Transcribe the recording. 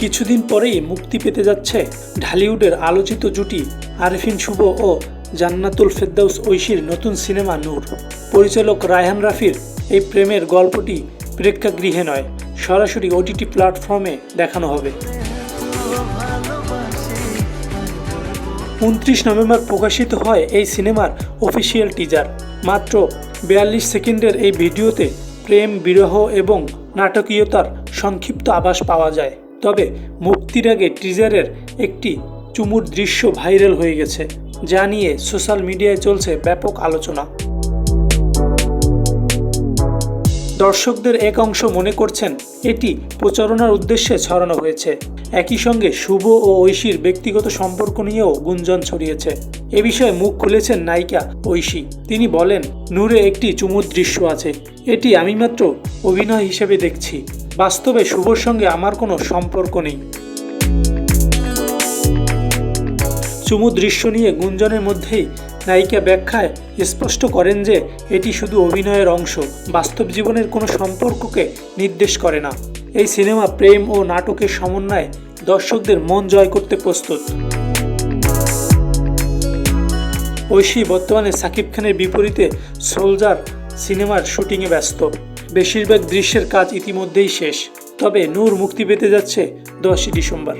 কিছুদিন পরেই মুক্তি পেতে যাচ্ছে ঢালিউডের আলোচিত জুটি আরিফিন শুভ ও জান্নাতুল ফেরদাউস ঐশীর নতুন সিনেমা নূর। পরিচালক রায়হান রাফির এই প্রেমের গল্পটি প্রেক্ষাগৃহে নয়, সরাসরি ওটিটি প্ল্যাটফর্মে দেখানো হবে। উনত্রিশ নভেম্বর প্রকাশিত হয় এই সিনেমার অফিসিয়াল টিজার মাত্র বিয়াল্লিশ সেকেন্ডের এই ভিডিওতে প্রেম, বিরহ এবং নাটকীয়তার সংক্ষিপ্ত আভাস পাওয়া যায়। তবে মুক্তির আগে টিজারের একটি চুমুর দৃশ্য ভাইরাল হয়ে গেছে, যা নিয়ে সোশ্যাল মিডিয়ায় চলছে ব্যাপক আলোচনা। দর্শকদের এক অংশ মনে করছেন এটি প্রচারণার উদ্দেশ্যে ছড়ানো হয়েছে। একই সঙ্গে শুভ ও ঐশীর ব্যক্তিগত সম্পর্ক নিয়েও গুঞ্জন ছড়িয়েছে। এ বিষয়ে মুখ খুলেছেন নায়িকা ঐশী। তিনি বলেন, নূরে একটি চুমুর দৃশ্য আছে। এটি আমি মাত্র অভিনয় হিসেবে দেখছি। বাস্তবে শুভর সঙ্গে আমার কোনো সম্পর্ক নেই। চুমু দৃশ্য নিয়ে গুঞ্জনের মধ্যেই নায়িকা ব্যাখ্যায় স্পষ্ট করেন যে এটি শুধু অভিনয়ের অংশ, বাস্তব জীবনের কোনো সম্পর্ককে নির্দেশ করে না। এই সিনেমা প্রেম ও নাটকের সমন্বয়ে দর্শকদের মন জয় করতে প্রস্তুত। ঐশী বর্তমানে সাকিব খানের বিপরীতে সোলজার সিনেমার শুটিংয়ে ব্যস্ত। বেশিরভাগ দৃশ্যের কাজ ইতিমধ্যেই শেষ, তবে নূর মুক্তি পেতে যাচ্ছে দশই ডিসেম্বর।